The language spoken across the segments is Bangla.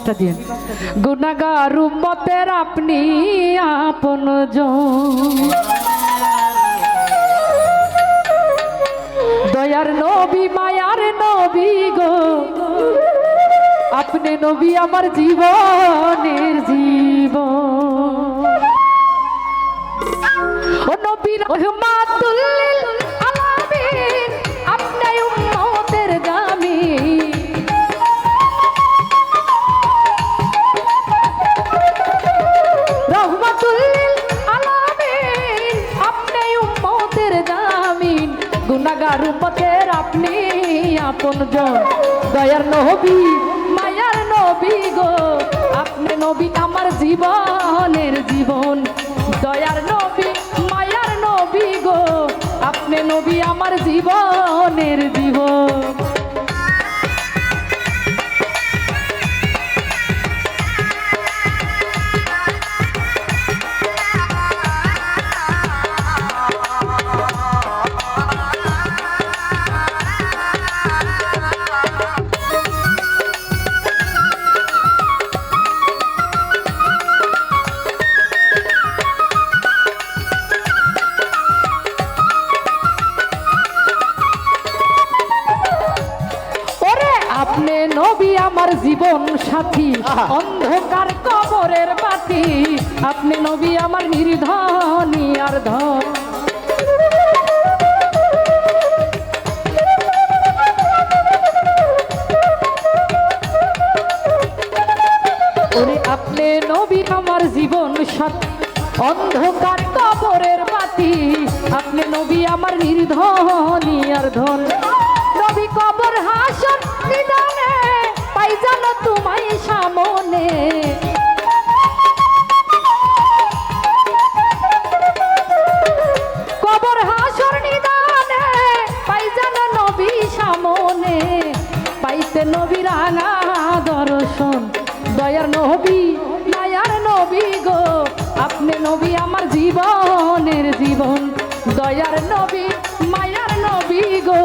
বাপটা দিয়ে। গুনাগার উম্মতের আপনি আপন দয়ার নবী, মায়ার নবী গো। আপনি নবী আমার জীবনের জীবন। ও নবী রহমাতুল গুনাহগার উম্মতের আপনি আপন দয়ার নবী, মায়ার নবী গো, আপনি নবী আমার জীবনের জীবন। দয়ার নবী, মায়ার নবী গো, আপনি নবী আমার জীবনের জীবন। জীবন সাথী অন্ধকার কবরের বাতি আপনি নবী আমার নির্ধনী আর ধন। আপনি নবী আমার জীবন সাথী অন্ধকার কবরের বাতি আপনি নবী আমার নির্ধনী আর ধন। নবী কবর হাসর নিদানে পাই জানো তোমায় সামনে। নবী সামনে। পাইতে নবী রাঙা দর্শন, দয়ার নবী, মায়ার নবী গো। আপনি নবী আমার জীবনের জীবন, দয়ার নবী, মায়ার নবী গো।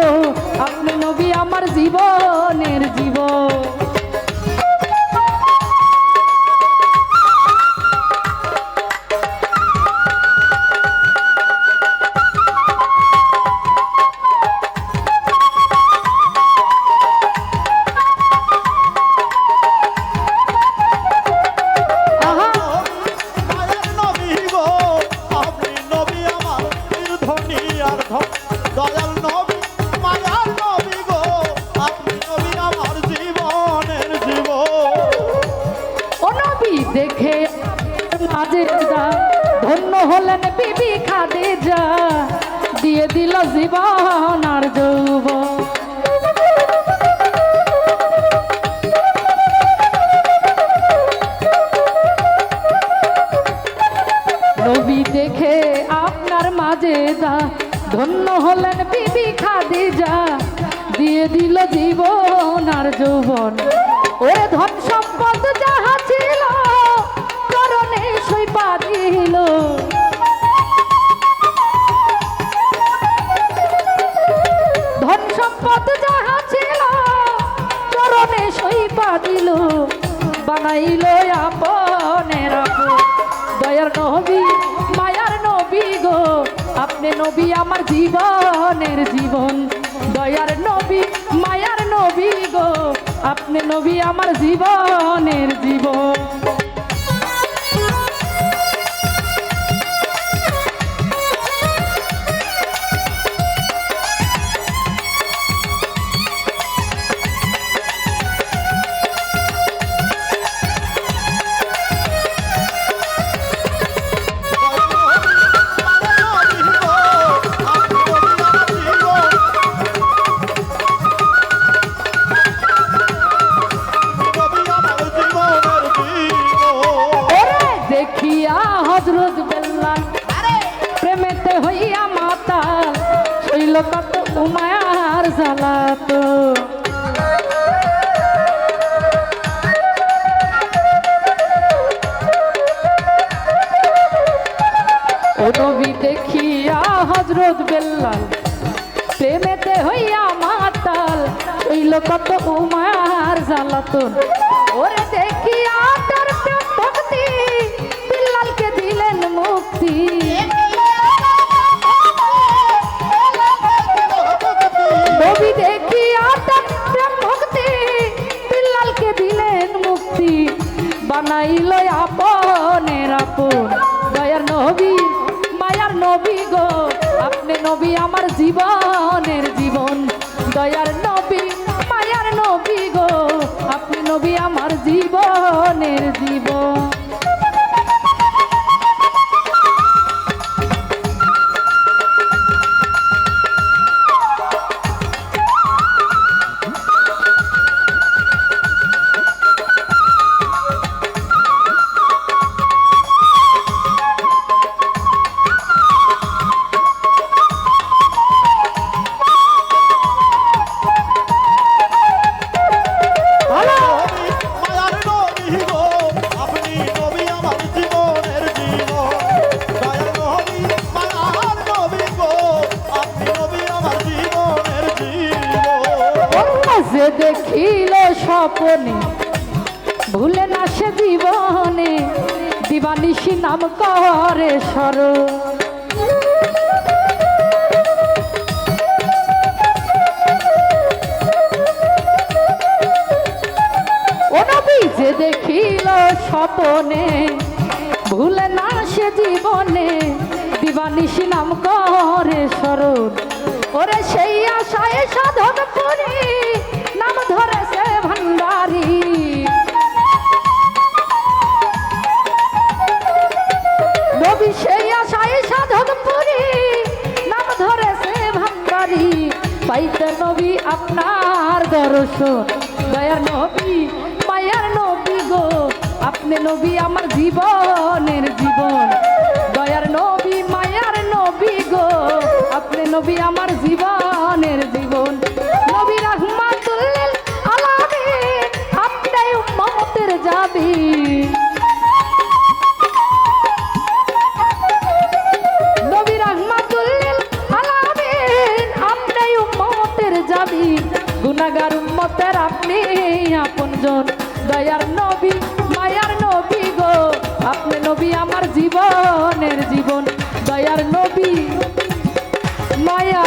আপনি নবী আমার জীবনের জীবন। হলেন বিবি খাদে যা, দিয়ে দিল জীবন আর যৌব নবী দেখে আপনার মাঝে যা ধন্য হলেন বিবি খাদে যা, দিয়ে দিল জীবন আর যৌবন। ওরে ধন সম্পদ যাহা আপনি নবী আমার জীবনের জীবন। দয়ার নবী, মায়ার নবী গো আপনি নবী আমার জীবনের জীবন। শৈল কত উমায়ার জ্বালাত নবী দেখিয়া হজরত বেল্লাল, প্রেমেতে হইয়া মাতাল শৈল কত উমায়ার জ্বালাতন ওরে দেখিয়া তার ভক্তি, বিল্লালকে দিলেন মুক্তি। নবী আমার জীবনের দেখিল স্বপনে, ভুলে না সে জীবনে, দিবানিশি নাম করে সর যে দেখিল স্বপনে, ভুলে না সে জীবনে, দিবানিশি নাম করে স্মরণ ওরে পাইতে নবী আপনার দর্শন। দয়ার নবী, মায়ার নবী গো, আপনি নবী আমার জীবনের জীবন। দয়ার নবী, মায়ার নবী গো, আপনি নবী আমার জীবনের জীবন। নবী রহমাতুল্লিল আলামিন আপনি উম্মতের যাবি দয়ার নবী মায়ার নবী গো। আপনি নবী আমার জীবনের জীবন দয়ার নবী। মায়া